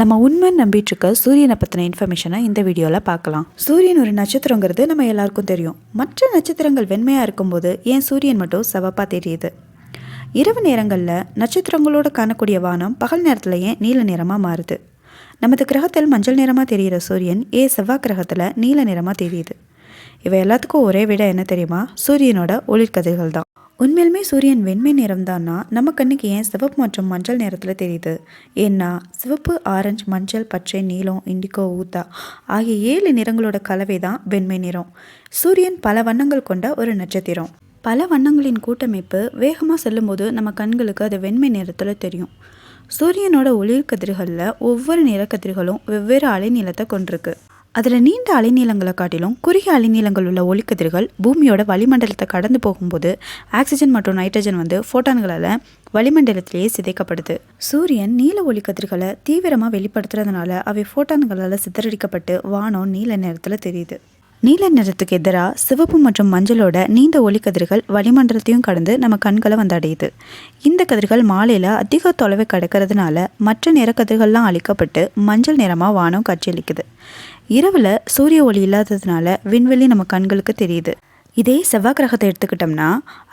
நம்ம உண்மை நம்பிட்டு இருக்க சூரியனை பற்றின இன்ஃபர்மேஷனை இந்த வீடியோவில் பார்க்கலாம். சூரியன் ஒரு நட்சத்திரங்கிறது நம்ம எல்லாருக்கும் தெரியும். மற்ற நட்சத்திரங்கள் வெண்மையாக இருக்கும்போது ஏன் சூரியன் மட்டும் சிவப்பாக தெரியுது? இரவு நேரங்களில் நட்சத்திரங்களோட காணக்கூடிய வானம் பகல் நேரத்தில் ஏன் நீல நிறமாக மாறுது? நமது கிரகத்தில் மஞ்சள் நிறமாக தெரிகிற சூரியன் ஏன் செவ்வாய் கிரகத்தில் நீல நிறமாக தெரியுது. இவை எல்லாத்துக்கும் ஒரே விட என்ன தெரியுமா? சூரியனோட ஒளிர்கதிர்கள் தான் உண்மையிலுமே சூரியன் வெண்மை நிறம் தானா நம்ம கண்ணுக்கு ஏன் சிவப்பு மற்றும் மஞ்சள் நிறத்தில் தெரியுது? ஏன்னா சிவப்பு ஆரஞ்சு மஞ்சள் பச்சை நீலம் இண்டிகோ ஊத்தா ஆகிய ஏழு நிறங்களோட கலவை தான் வெண்மை நிறம். சூரியன் பல வண்ணங்கள் கொண்ட ஒரு நட்சத்திரம். பல வண்ணங்களின் கூட்டமைப்பு வேகமாக செல்லும்போது நம்ம கண்களுக்கு அது வெண்மை நிறத்தில் தெரியும். சூரியனோட ஒளிர் கதிர்களில் ஒவ்வொரு நிறக்கதிர்களும் வெவ்வேறு அலைநீளத்தை கொண்டிருக்கு. அதில் நீண்ட அலைநீளங்களை காட்டிலும் குறுகிய அலைநீளங்கள் உள்ள ஒளிக்கதிர்கள் பூமியோட வளிமண்டலத்தை கடந்து போகும்போது ஆக்சிஜன் மற்றும் நைட்ரஜன் வந்து ஃபோட்டான்களால் வளிமண்டலத்திலேயே சிதைக்கப்படுது. சூரியன் நீல ஒளிக்கதிர்களை தீவிரமாக வெளிப்படுத்துறதுனால அவை ஃபோட்டான்களால் சிதறடிக்கப்பட்டு வானம் நீல நிறத்தில் தெரியுது. நீல நிறத்துக்கு எதிராக சிவப்பு மற்றும் மஞ்சளோட நீண்ட ஒளிக்கதிர்கள் வளிமண்டலத்தையும் கடந்து நம்ம கண்களை வந்து அடையுது இந்த கதிர்கள் மாலையில் அதிக தொலைவை கடக்கிறதுனால மற்ற நிறக்கதிர்கள்லாம் அழிக்கப்பட்டு மஞ்சள் நிறமாக வானம் காட்சியளிக்குது. இரவில் சூரிய ஒளி இல்லாததுனால விண்வெளி நம்ம கண்களுக்கு தெரியுது. இதே செவ்வாய் கிரகத்தை எடுத்துக்கிட்டோம்னா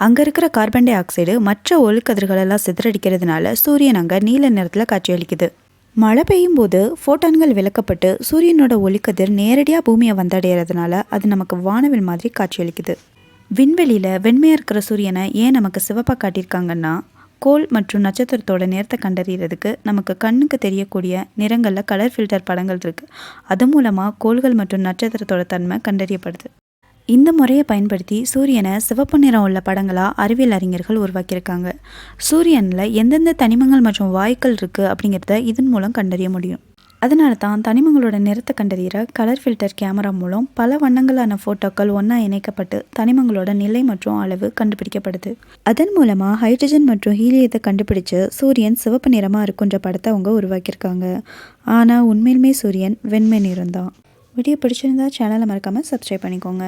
அங்கே இருக்கிற கார்பன் டை ஆக்சைடு மற்ற ஒளிக்கதிர்களெல்லாம் சிதறடிக்கிறதுனால சூரியன் அங்கே நீல நிறத்தில் காட்சியளிக்குது. மழை பெய்யும் போது ஃபோட்டான்கள் விளக்கப்பட்டு சூரியனோட ஒளிக்கதிர் நேரடியாக பூமியை வந்தடைகிறதுனால அது நமக்கு வானவில் மாதிரி காட்சியளிக்குது. விண்வெளியில் வெண்மையாக இருக்கிற சூரியனை ஏன் நமக்கு சிவப்பாக காட்டியிருக்காங்கன்னா கோள் மற்றும் நட்சத்திரத்தோட நேரத்தை கண்டறியறதுக்கு நமக்கு கண்ணுக்கு தெரியக்கூடிய நிறங்களில் கலர் ஃபில்டர் படங்கள் இருக்குது அது மூலமாக கோள்கள் மற்றும் நட்சத்திரத்தோட தன்மை கண்டறியப்படுது. இந்த முறையை பயன்படுத்தி சூரியனை சிவப்பு நிறம் உள்ள படங்களாக அறிவியல் அறிஞர்கள் உருவாக்கியிருக்காங்க. சூரியனில் எந்தெந்த தனிமங்கள் மற்றும் வாயுக்கள் இருக்குது அப்படிங்கிறத இதன் மூலம் கண்டறிய முடியும். அதனால தான் தனிமங்களோட நிறத்தை கண்டறிகிற கலர் ஃபில்டர் கேமரா மூலம் பல வண்ணங்களான ஃபோட்டோக்கள் ஒன்றா இணைக்கப்பட்டு தனிமங்களோட நிலை மற்றும் அளவு கண்டுபிடிக்கப்படுது. அதன் மூலமாக ஹைட்ரஜன் மற்றும் ஹீலியத்தை கண்டுபிடிச்சு சூரியன் சிவப்பு நிறமாக இருக்குன்ற படத்தை அவங்க உருவாக்கியிருக்காங்க. ஆனால் உண்மையிலுமே சூரியன் வெண்மை நிறம் தான் வீடியோ பிடிச்சிருந்தா சேனலை மறக்காமல் சப்ஸ்கிரைப் பண்ணிக்கோங்க.